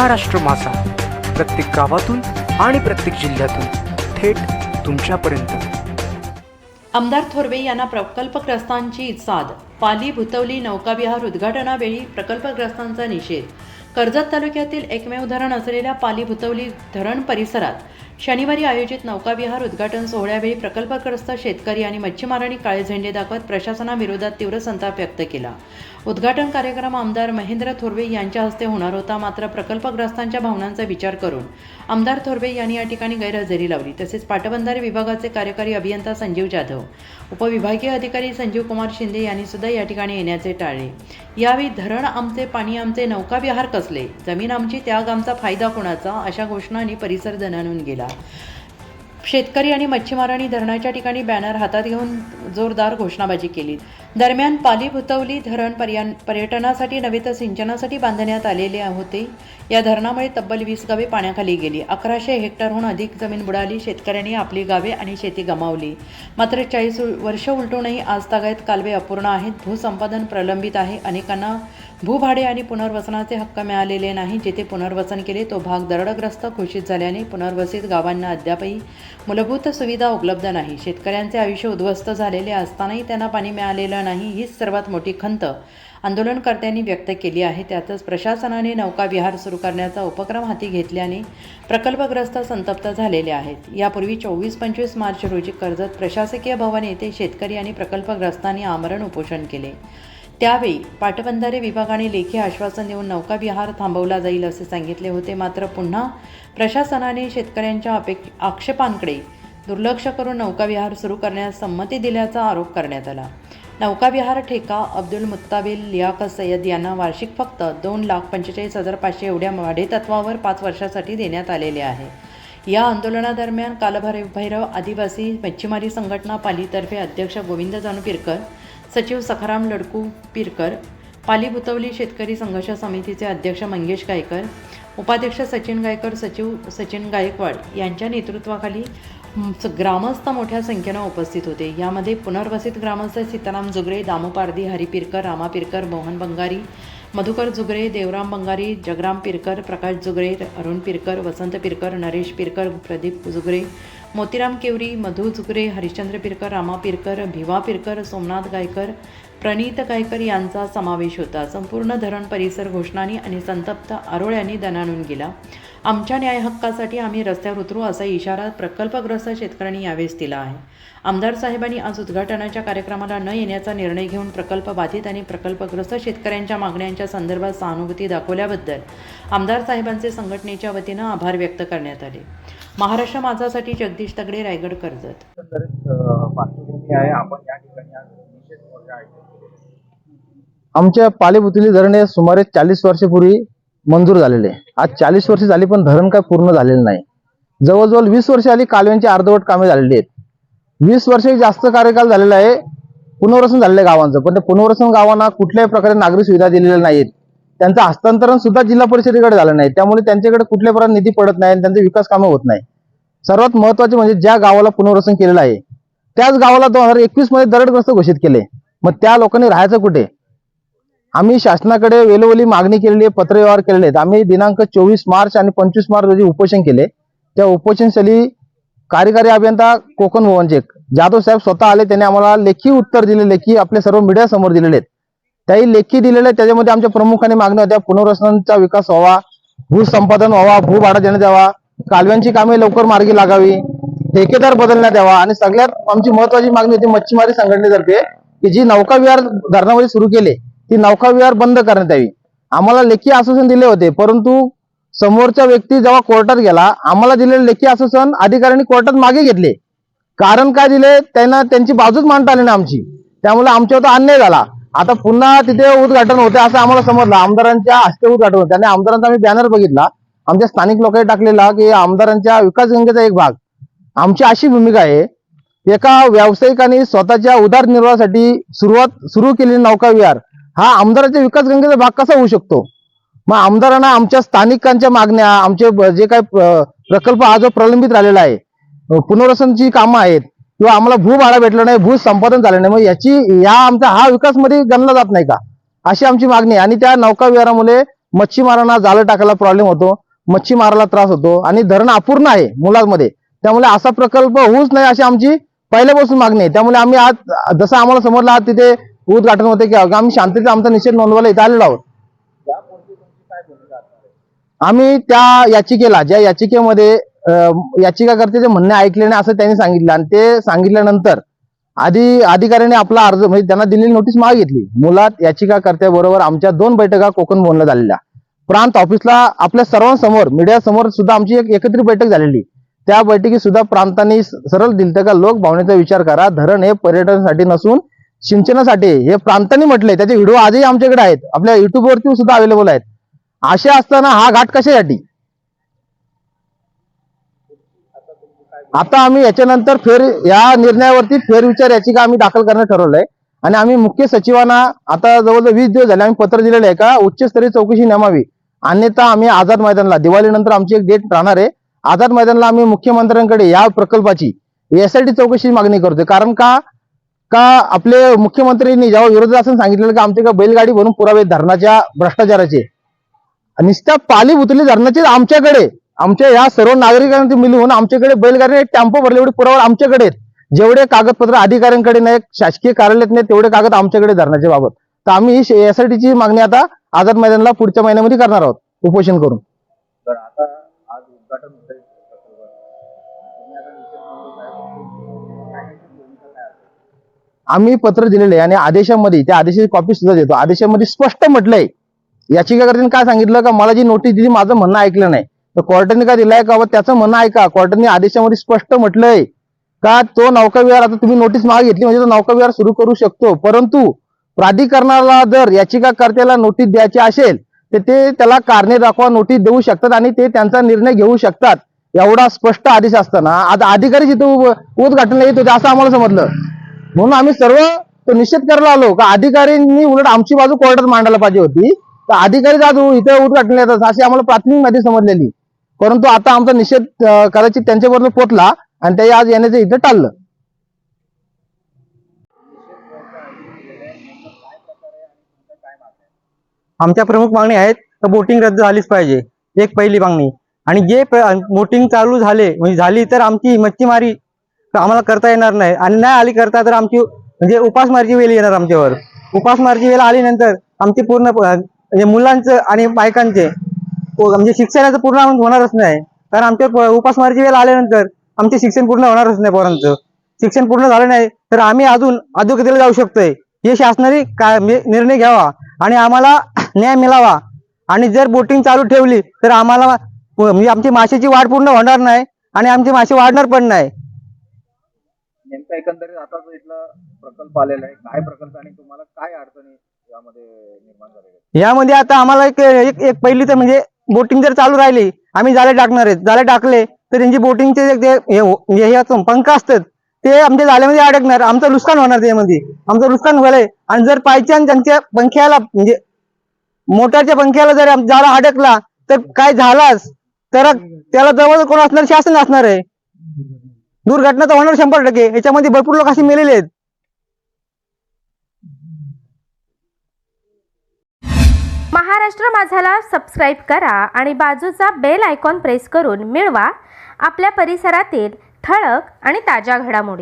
महाराष्ट्र मासा प्रत्येक गावातून आणि प्रत्येक जिल्ह्यातून थेट तुमच्यापर्यंत. आमदार थोरवे यांना प्रकल्पग्रस्तांची साद. पाली भुतवली नौकाविहार उद्घाटनावेळी प्रकल्पग्रस्तांचा निषेध. कर्जत तालुक्यातील एकमेव धरण असलेल्या पाली भुतवली धरण परिसरात शनिवारी आयोजित नौकाविहार उद्घाटन सोहळ्यावेळी प्रकल्पग्रस्त शेतकरी आणि मच्छीमारांनी काळे झेंडे दाखवत प्रशासनाविरोधात तीव्र संताप व्यक्त केला. उद्घाटन कार्यक्रम आमदार महेंद्र थोरवे यांच्या हस्ते होणार होता. मात्र प्रकल्पग्रस्तांच्या भावनांचा विचार करून आमदार थोरवे यांनी या ठिकाणी गैरहजेरी लावली. तसेच पाटबंधारे विभागाचे कार्यकारी अभियंता संजीव जाधव उपविभागीय अधिकारी संजीव कुमार शिंदे यांनी सुद्धा या ठिकाणी येण्याचे टाळले यावेळी धरण आमचे पाणी आमचे नौकाविहार कसले जमीन आमची त्याग आमचा फायदा कोणाचा? अशा घोषणांनी परिसर दणानून गेला. शेतकरी आणि मच्छीमारांनी धरणाच्या ठिकाणी बॅनर हातात घेऊन जोरदार घोषणाबाजी केली. दरम्यान पाली भुतवली धरण पर्या पर्यटनासाठी नव्हे तर सिंचनासाठी बांधण्यात आलेले होते. या धरणामुळे तब्बल वीस गावे पाण्याखाली गेली. अकराशे हेक्टरहून अधिक जमीन बुडाली. शेतकऱ्यांनी आपली गावे आणि शेती गमावली. मात्र चाळीस वर्ष उलटूनही आज तागायत कालवे अपूर्ण आहेत. भूसंपादन प्रलंबित आहे. अनेकांना भूभाडे आणि पुनर्वसनाचे हक्क मिळालेले नाही. जिथे पुनर्वसन केले तो भाग दरडग्रस्त घोषित झाल्याने पुनर्वसित गावांना अद्यापही मूलभूत सुविधा उपलब्ध नाही. शेतकऱ्यांचे आयुष्य उद्ध्वस्त झालेले असतानाही त्यांना पाणी मिळालेलं नाही हीच सर्वात मोठी खंत आंदोलनकर्त्यांनी व्यक्त केली आहे. त्यातच प्रशासनाने नौकाविहार सुरू करण्याचा उपक्रम हाती घेतल्याने प्रकल्पग्रस्त संतप्त झालेले आहेत. यापूर्वी चोवीस पंचवीस मार्च रोजी कर्जत प्रशासकीय भवन येथे शेतकरी आणि प्रकल्पग्रस्तांनी आमरण उपोषण केले. त्यावेळी पाटबंधारे विभागाने लेखी आश्वासन देऊन नौकाविहार थांबवला जाईल असे सांगितले होते. मात्र पुन्हा प्रशासनाने शेतकऱ्यांच्या अपेक्ष आक्षेपांकडे दुर्लक्ष करून नौकाविहार सुरू करण्यास संमती दिल्याचा आरोप करण्यात आला. नौकाविहार ठेका अब्दुल मुत्ताबिल लियाकत सय्यद यांना वार्षिक फक्त दोन लाख पंचेचाळीस हजार पाचशे एवढ्या भाडेतत्वावर पाच वर्षासाठी देण्यात आलेले आहे. या आंदोलनादरम्यान कालभैरव आदिवासी मच्छीमारी संघटना पालीतर्फे अध्यक्ष गोविंद जानू सचिव सखाराम लडकू पिरकर पाली बुतवली शेतकरी संघर्ष समितीचे अध्यक्ष मंगेश गायकर उपाध्यक्ष सचिन गायकर सचिव सचिन गायकवाड यांच्या नेतृत्वाखाली स- ग्रामस्थ मोठ्या संख्येनं उपस्थित होते. यामध्ये पुनर्वसित ग्रामस्थ सीताराम जुगरे दामोपारदी हरी पिरकर रामा पिरकर मोहन बंगारी मधुकर जुगरे देवराम बंगारी जगराम पिरकर प्रकाश जुगरे अरुण पिरकर वसंत पिरकर नरेश पिरकर प्रदीप जुगरे मोतीराम केवरी मधु झुकरे हरिश्चंद्र पिरकर रामा पिरकर भिवा पिरकर सोमनाथ गायकर प्रणीत गायकर यांचा समावेश होता. संपूर्ण धरण परिसर घोषणांनी आणि संतप्त आरोळ्यांनी दणाणून गेला. आमच्या न्याय हक्कासाठी आम्ही रस्त्यावर उतरू असा इशारा प्रकल्पग्रस्त शेतकऱ्यांनी यावेळेस दिला आहे. आमदार साहेबांनी आज उद्घाटनाच्या कार्यक्रमाला न येण्याचा निर्णय घेऊन प्रकल्प बाधित आणि प्रकल्पग्रस्त शेतकऱ्यांच्या मागण्यांच्या संदर्भात सहानुभूती दाखवल्याबद्दल आमदार साहेबांचे संघटनेच्या वतीनं आभार व्यक्त करण्यात आले. महाराष्ट्र माझासाठी जगदीश तगडे रायगड कर्जत. पार्श्वभूमी आहे. आपण या ठिकाणी आज निषेध मोर्चा आयोजित केलेला आहे. आमच्या पालेभुतली धरण हे सुमारे चाळीस वर्षापूर्वी मंजूर झालेले आहे. आज चाळीस वर्ष झाली पण धरण काय पूर्ण झालेलं नाही. जवळजवळ वीस वर्ष आली कालव्यांची अर्धवट कामे झालेली आहेत. वीस वर्ष जास्त कार्यकाल झालेला आहे. पुनर्वसन झालेलं आहे गावांचं पण ते पुनर्वसन गावांना कुठल्याही प्रकारे नागरी सुविधा दिलेल्या नाहीत. त्यांचं हस्तांतरण सुद्धा जिल्हा परिषदेकडे झालं नाही. त्यामुळे त्यांच्याकडे कुठल्या प्रकारे निधी पडत नाही आणि त्यांचे विकास कामं होत नाही. सर्वात महत्त्वाचे म्हणजे ज्या गावाला पुनर्वसन केलेलं आहे त्याच गावाला दोन हजार एकवीसमध्ये दरडग्रस्त घोषित केले. मग त्या लोकांनी राहायचं कुठे? आम्ही शासनाकडे वेळोवेळी मागणी केलेली आहे पत्रव्यवहार केलेले आहेत. आम्ही दिनांक चोवीस मार्च आणि पंचवीस मार्च रोजी उपोषण केले. त्या उपोषणस्थळी कार्यकारी अभियंता कोकण भवनचे. जाधव साहेब स्वतः आले त्यांनी आम्हाला लेखी उत्तर दिले लेखी आपले सर्व मीडिया समोर दिलेले आहेत. त्याही लेखी दिलेले आहेत त्याच्यामध्ये आमच्या प्रमुखाने मागण्या होत्या पुनर्वसनांचा विकास व्हावा भूसंपादन व्हावा भूभाडा देण्यात यावा कालव्यांची कामे लवकर मार्गी लागावी ठेकेदार बदलण्यात यावा आणि सगळ्यात आमची महत्वाची मागणी होती मच्छीमारी संघटनेतर्फे की जी नौकाविहार धरणामध्ये सुरू केले ती नौकाविहार बंद करण्यात यावी. आम्हाला लेखी आश्वासन दिले होते परंतु समोरचा व्यक्ती जेव्हा कोर्टात गेला आम्हाला दिलेले लेखी आश्वासन अधिकाऱ्यांनी कोर्टात मागे घेतले. कारण काय दिले? त्यांना त्यांची बाजूच मांडता आली ना आमची. त्यामुळे आमच्यावर अन्याय झाला. आता पुन्हा तिथे उद्घाटन होते असं आम्हाला समजलं. आमदारांच्या हस्ते उद्घाटन होते. आणि आमदारांचा आम्ही बॅनर बघितला. आमच्या स्थानिक लोकांनी टाकलेला की आमदारांच्या विकास गंगेचा एक भाग. आमची अशी भूमिका आहे एका व्यावसायिकाने स्वतःच्या उदरनिर्वाहासाठी सुरुवात सुरू केलेली नौकाविहार हा आमदाराच्या विकास गंगेचा भाग कसा होऊ शकतो? मग आमदारांना आमच्या स्थानिकांच्या मागण्या आमचे जे काही प्रकल्प हा जो प्रलंबित राहिलेला आहे पुनर्वसनची कामं आहेत किंवा आम्हाला भूभाडा भेटलं नाही भू संपादन झालं नाही मग याची या आमचा हा विकासमध्ये गणला जात नाही का? अशी आमची मागणी आहे. आणि त्या नौका विहारामुळे मच्छीमारांना जाळं टाकायला प्रॉब्लेम होतो मच्छीमाराला त्रास होतो आणि धरण अपूर्ण आहे मुलांमध्ये. त्यामुळे असा प्रकल्प होऊच नाही अशी आमची पहिल्यापासून मागणी आहे. त्यामुळे आम्ही आज जसं आम्हाला समजलं आज तिथे उद्घाटन होते की आम्ही शांततेचा आमचा निषेध नोंदवायला इथं आलेलो आहोत. आम्ही त्या याचिकेला ज्या याचिकेमध्ये अं, याचिकाकर्ते जे म्हणणे ऐकले नाही असं त्यांनी सांगितलं. आणि ते सांगितल्यानंतर आधी अधिकाऱ्याने आपला अर्ज म्हणजे त्यांना दिलेली नोटीस मागितली मुलात याचिकाकर्त्याबरोबर आमच्या दोन बैठका कोकण भवनला झालेल्या. प्रांत ऑफिसला आपल्या सर्वांसमोर मीडिया समोर सुद्धा आमची एक एकत्रित बैठक झालेली. त्या बैठकीत सुद्धा प्रांतांनी सरळ दिलत का लोक भावनेचा विचार करा. धरण हे पर्यटनासाठी नसून सिंचनासाठी हे प्रांतांनी म्हटलंय त्याचे व्हिडिओ आजही आमच्याकडे आहेत. आपल्या युट्यूबवरती सुद्धा अवेलेबल आहेत. असे असताना हा घाट कशासाठी? आता आम्ही याच्यानंतर फेर या निर्णयावरती फेरविचार याचिका आम्ही दाखल करणं ठरवलंय. आणि आम्ही मुख्य सचिवांना आता जवळजवळ वीस दिवस झाले आम्ही पत्र दिलेलं आहे का? उच्चस्तरीय चौकशी नेमावी. अन्यथा आम्ही आझाद मैदानला दिवाळीनंतर आमची एक डेट राहणार आहे. आझाद मैदानला आम्ही मुख्यमंत्र्यांकडे या प्रकल्पाची एसआयटी चौकशी मागणी करतोय. कारण का? का आपले मुख्यमंत्र्यांनी जेव्हा विरोधी असं सांगितलेलं की आमच्याकडे बैलगाडी भरून पुरावे धरणाच्या भ्रष्टाचाराचे नुसत्या पाली बुतली धरणाचे आमच्याकडे आमच्या या सर्व नागरिकांचे मिळून आमच्याकडे बैलगाडी टेम्पो भरले एवढे पुरावे आमच्याकडे जेवढे कागदपत्र अधिकाऱ्यांकडे नाही शासकीय कार्यालयात नाही तेवढे कागद आमच्याकडे धरणाच्या बाबत. तर आम्ही एसआयटीची मागणी आता आझाद मैदानला पुढच्या महिन्यामध्ये करणार आहोत उपोषण करून. आम्ही पत्र दिलेले आणि आदेशामध्ये त्या आदेशाची कॉपी सुद्धा देतो. आदेशामध्ये स्पष्ट म्हटलंय. याचिकाकर्त्यांनी काय सांगितलं का? मला जी नोटीस दिली माझं म्हणणं ऐकलं नाही. तर कोर्टाने काय दिलंय का? त्याचं म्हणणं ऐका कोर्टाने आदेशामध्ये स्पष्ट म्हटलंय का? तो नौकाविहार आता तुम्ही नोटीस मागितली म्हणजे तो नौकाविहार सुरू करू शकतो. परंतु प्राधिकरणाला जर याचिकाकर्त्याला नोटीस द्यायची असेल तर ते त्याला कारणे दाखवा नोटीस देऊ शकतात आणि ते त्यांचा निर्णय घेऊ शकतात. एवढा स्पष्ट आदेश असताना. आता अधिकारी जिथे उभ- उद्घाटनला येत होते असं आम्हाला समजलं. म्हणून आम्ही सर्व तो निषेध करायला आलो का अधिकाऱ्यांनी उलट आमची बाजू कोर्टात मांडायला पाहिजे होती. तर अधिकारी जाधू इथे उद्घाटन येतात अशी आम्हाला प्राथमिक माहिती समजलेली. परंतु आता आमचा निषेध कदाचित त्यांच्याबरोबर पोचला आणि ते आज येण्याचं इथं टाळलं. आमच्या प्रमुख मागणी आहेत तर बोटिंग रद्द झालीच पाहिजे. एक पहिली मागणी. आणि जे बोटिंग चालू झाले म्हणजे झाली तर आमची मच्छीमारी आम्हाला करता येणार नाही. आणि नाही आली करता तर आमची म्हणजे उपासमारची वेळ येणार आमच्यावर. उपासमारची वेळ आल्यानंतर आमची पूर्ण म्हणजे मुलांचं आणि बायकांचे म्हणजे शिक्षणाचं पूर्ण होणारच नाही. कारण आमच्या उपासमारची वेळ आल्यानंतर आमचे शिक्षण पूर्ण होणारच नाही पोरांचं. शिक्षण पूर्ण झालं नाही तर आम्ही अजून अधोगतीला जाऊ शकतोय. हे शासनाने काय म्हणजे निर्णय घ्यावा आणि आम्हाला न्याय मिळावा. आणि जर बोटिंग चालू ठेवली तर आम्हाला म्हणजे आमची माशाची वाढ पूर्ण होणार नाही आणि आमचे मासे वाढणार पण नाही. नेमका एकंदरीत आता जो इथला प्रकल्प आलेला आहे काय प्रकल्प आणि तुम्हाला काय अडचणी यामध्ये निर्माण झालेल्या आहेत? यामध्ये आता आम्हाला एक एक एक पहिली तर म्हणजे बोटिंग जर चालू राहिली आम्ही जाळे टाकणार आहेत. जाळे टाकले तर त्यांची बोटिंगचे जे- जे हे हो- हे असं पंख असतात ते आमच्या जाळ्यामध्ये अडकणार. आमचं नुकसान होणार त्यामध्ये. आमचं नुकसान व्हायलंय आणि जर पायच्यान त्यांच्या पंख्याला म्हणजे मोटारच्या पंख्याला जर आम- जाळा अडकला तर काय झालाच तर त्याला जवळ कोण असणार? शासन असणार आहे. दुर्घटना तर होणार शंभर टक्के. याच्यामध्ये भरपूर लोक असे मेलेले आहेत. महाराष्ट्र माझाला सबस्क्राईब करा आणि बाजूचा बेल आयकॉन प्रेस करून मिळवा. आपल्या परिसरातील ठळक आणि ताज्या घडामोडी.